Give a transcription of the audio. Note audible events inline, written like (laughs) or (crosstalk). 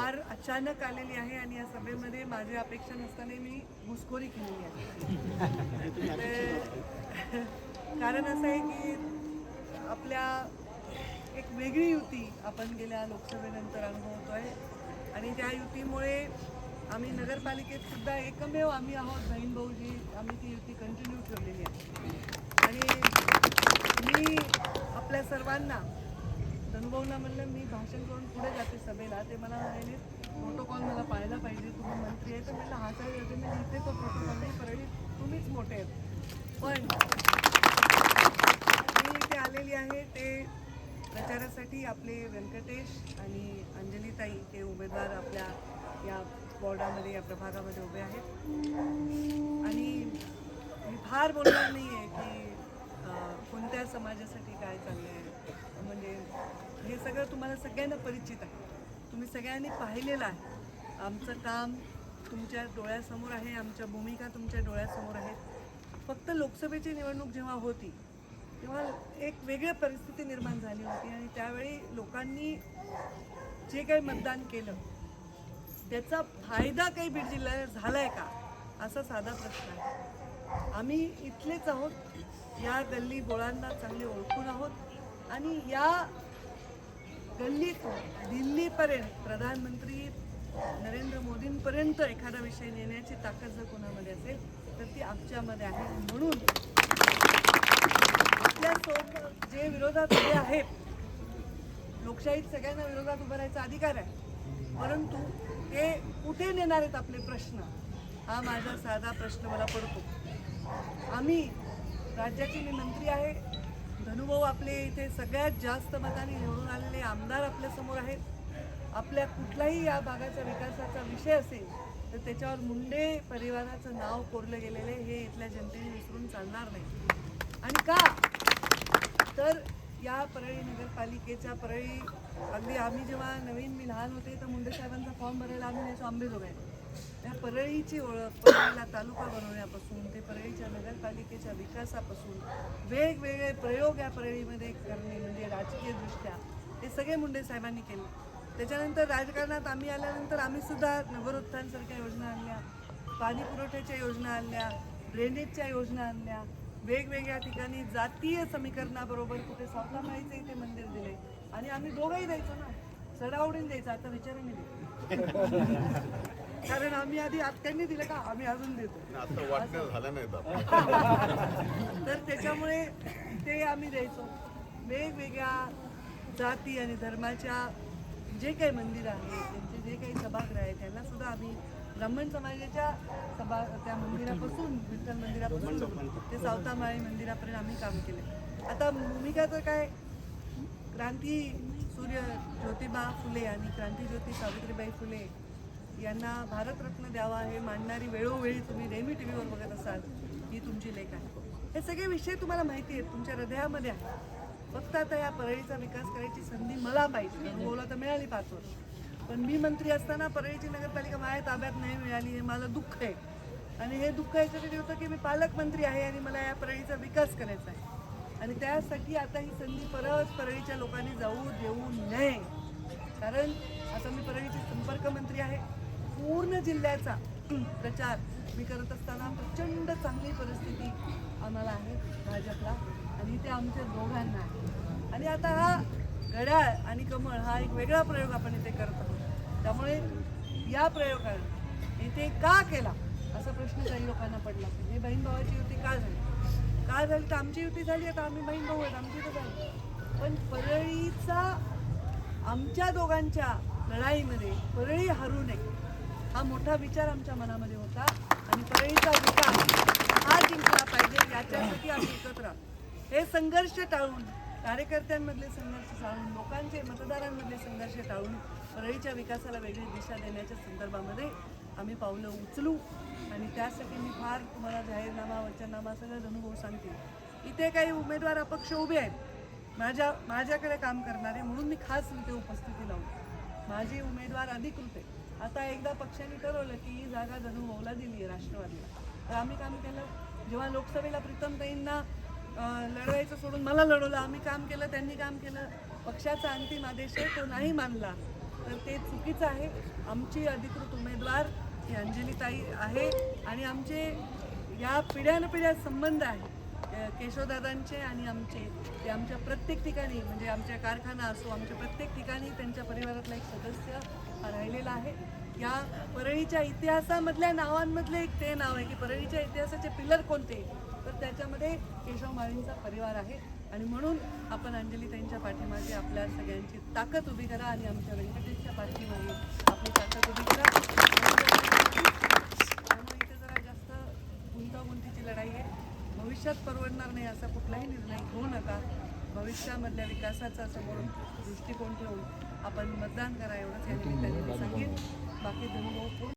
फार अचानक आलेली आहे आणि या सभेमध्ये माझी अपेक्षा नसताना मी घुसखोरी केलेली आहे. कारण असं आहे की आपल्या एक वेगळी युती आपण गेल्या लोकसभेनंतर अनुभवतो आहे आणि त्या युतीमुळे आम्ही नगरपालिकेत सुद्धा एकमेव आम्ही आहोत बहीण भाऊजी. आम्ही ती युती कंटिन्यू ठेवलेली आहे. आणि मी आपल्या सर्वांना धनुभाऊना म्हणलं मी भाषण करून पुढे जाते सभेला. ते मला म्हणाले प्रोटोकॉल मला पाहायला पाहिजे तुम्ही मंत्री आहे. तर म्हणलं हा साहेब होते मी इथे तो प्रोटोकॉल नाही परळी तुम्हीच मोठे आहेत. पण मी इथे आलेली आहे ते प्रचारासाठी आपले व्यंकटेश आणि अंजलीताई ते उमेदवार आपल्या या वॉर्डामध्ये या प्रभागामध्ये उभे आहेत. आणि मी फार बोलणार नाही आहे की कोणत्या समाजासाठी काय चाललं आहे म्हणजे हे सगळं तुम्हाला सगळ्यांना परिचित आहे. तुम्ही सगळ्यांनी पाहिलेलं आहे. आमचं काम तुमच्या डोळ्यासमोर आहे आमच्या भूमिका तुमच्या डोळ्यासमोर आहेत फक्त लोकसभेची निवडणूक जेव्हा होती तेव्हा एक वेगळी परिस्थिती निर्माण झाली होती आणि त्यावेळी लोकांनी जे काही मतदान केलं त्याचा फायदा काही बीड जिल्ह्याला आहे का असा साधा प्रश्न आहे. आम्ही इथलेच आहोत या गल्ली बोळांना चांगले ओळखून आहोत. आणि या गल्लीतून दिल्लीपर्यंत प्रधानमंत्री नरेंद्र मोदींपर्यंत एखादा विषय नेण्याची ताकद जर कोणामध्ये असेल तर ती आमच्यामध्ये आहे. म्हणून आपल्यासोबत जे विरोधात उभे आहेत लोकशाहीत सगळ्यांना विरोधात उभं राहायचा अधिकार आहे. परंतु ते कुठे नेणार आहेत आपले प्रश्न? हा माझा साधा प्रश्न मला पडतो. आम्ही राज्याची मी मंत्री आहे धनुभाऊ आपले इथे सगळ्यात जास्त मताने निवडून आलेले आमदार आपल्यासमोर आहेत. आपल्या कुठलाही या भागाच्या विकासाचा विषय असेल तर त्याच्यावर मुंडे परिवाराचं नाव कोरलं गेलेलं हे इथल्या जनतेने विसरून चालणार नाही. आणि का? तर या परळी नगरपालिकेच्या परळी अगदी आम्ही जेव्हा नवीन मी लहान होते तर मुंडे साहेबांचा फॉर्म भरायला आम्ही यायचो आंबेजोगाई. त्या परळीची ओळख परळीला तालुका बनवण्यापासून आमच्या नगरपालिकेच्या विकासापासून वेगवेगळे प्रयोग या परळीमध्ये करणे म्हणजे राजकीयदृष्ट्या हे सगळे मुंडे साहेबांनी केले. त्याच्यानंतर राजकारणात आम्ही आल्यानंतर आम्ही सुद्धा नगरोत्थानसारख्या योजना आणल्या पाणी पुरवठ्याच्या योजना आणल्या ड्रेनेजच्या योजना आणल्या वेगवेगळ्या ठिकाणी जातीय समीकरणाबरोबर कुठे सावतामाळीचे इथे मंदिर दिले. आणि आम्ही दोघंही द्यायचो ना. सडावडीन द्यायचं आता विचारून दिले कारण आम्ही आधी आत्यांनी दिलं का आम्ही अजून देतो. असं वाटणं झालं नाही तर. (laughs) तर त्याच्यामुळे ते आम्ही द्यायचो. वेगवेगळ्या जाती आणि धर्माच्या जे काही मंदिरं आहेत त्यांचे जे काही सभागृह आहेत त्यांना सुद्धा आम्ही ब्राह्मण समाजाच्या सभा त्या मंदिरापासून विठ्ठल मंदिरापासून ते सावतामाळी मंदिरापर्यंत आम्ही काम केले. आता भूमिका तर काय? क्रांती सूर्य ज्योतिबा फुले आणि क्रांतीज्योती सावित्रीबाई फुले यांना भारतरत्न द्यावा हे मांडणारी वेळोवेळी तुम्ही नेहमी टी व्हीवर बघत असाल ही तुमची लेख आहे. हे सगळे विषय तुम्हाला माहिती आहेत तुमच्या हृदयामध्ये आहे फक्त आता या परळीचा विकास करायची संधी मला पाहिजे अनुभवला तर मिळाली पाच वर्ष. पण मी मंत्री असताना परळीची नगरपालिका माझ्या ताब्यात नाही मिळाली हे मला दुःख आहे. आणि हे दुःख याच्यासाठी होतं की मी पालकमंत्री आहे आणि मला या परळीचा विकास करायचा आहे. आणि त्यासाठी आता ही संधी परत परळीच्या लोकांनी जाऊ देऊ नये. कारण आता मी परळीची संपर्क मंत्री आहे पूर्ण जिल्ह्याचा प्रचार मी करत असताना प्रचंड चांगली परिस्थिती आम्हाला आहे भाजपला आणि ते आमच्या दोघांना आहे. आणि आता हा घड्याळ आणि कमळ हा एक वेगळा प्रयोग आपण इथे करत आहोत. त्यामुळे या प्रयोगाने इथे का केला असा प्रश्न काही लोकांना पडला. हे बहीण भावाची युती का झाली? का झाली? तर आमची युती झाली आता आम्ही बहीण भाऊ आहेत आमची तर झाली. पण परळीचा आमच्या दोघांच्या लढाईमध्ये परळी हरू नये. हा मोठा विचार आमच्या मनामध्ये होता आणि परळीचा विकास हा जिंकला पाहिजे याच्यासाठी आम्ही एकत्र हे संघर्ष टाळून कार्यकर्त्यांमधले संघर्ष टाळून लोकांचे मतदारांमधले संघर्ष टाळून परळीच्या विकासाला वेगळी दिशा देण्याच्या संदर्भामध्ये आम्ही पावलं उचलू आणि त्यासाठी मी फार तुम्हाला जाहीरनामा वचननामा सगळं अनुभव सांगते. इथे काही उमेदवार अपक्ष उभे आहेत. माझ्या माझ्याकडे काम करणारे म्हणून मी खास इथे उपस्थिती लावली माझे उमेदवार अधिकृत आहे आता एकदा पक्षाने ठरवलं की ही जागा धनुभाऊला दिली आहे राष्ट्रवादीला. तर आम्ही काम केलं. जेव्हा लोकसभेला प्रीतमताईंना लढवायचं सोडून मला लढवलं आम्ही काम केलं त्यांनी काम केलं. पक्षाचा अंतिम आदेश आहे तो नाही मानला. तर ते चुकीचं आहे. आमची अधिकृत उमेदवार ही अंजलीताई आहे आणि आमचे या पिढ्यानपिढ्या संबंध आहे. केशवदादांचे आणि आमचे ते आमच्या प्रत्येक ठिकाणी म्हणजे आमच्या कारखाना असो आमच्या प्रत्येक ठिकाणी त्यांच्या परिवारातला एक सदस्य झालेला आहे. या परळीच्या इतिहासामधल्या नावांमधले एक ते नाव आहे की परळीच्या इतिहासाचे पिलर कोणते? तर त्याच्यामध्ये केशव माळींचा परिवार आहे. आणि म्हणून आपण अंजली त्यांच्या पाठीमागे आपल्या सगळ्यांची ताकद उभी करा आणि आमच्या व्यंकटेशच्या पाठीमागे आपली ताकद उभी करा. त्यामुळे इथे जरा जास्त गुंतागुंतीची लढाई आहे. भविष्यात परवडणार नाही असा कुठलाही निर्णय घेऊ नका. भविष्यामधल्या विकासाचा समोर दृष्टिकोन ठेवून आपण मतदान करा एवढंच या निमित्ताने मी सांगेन. बाकी धनुभाऊ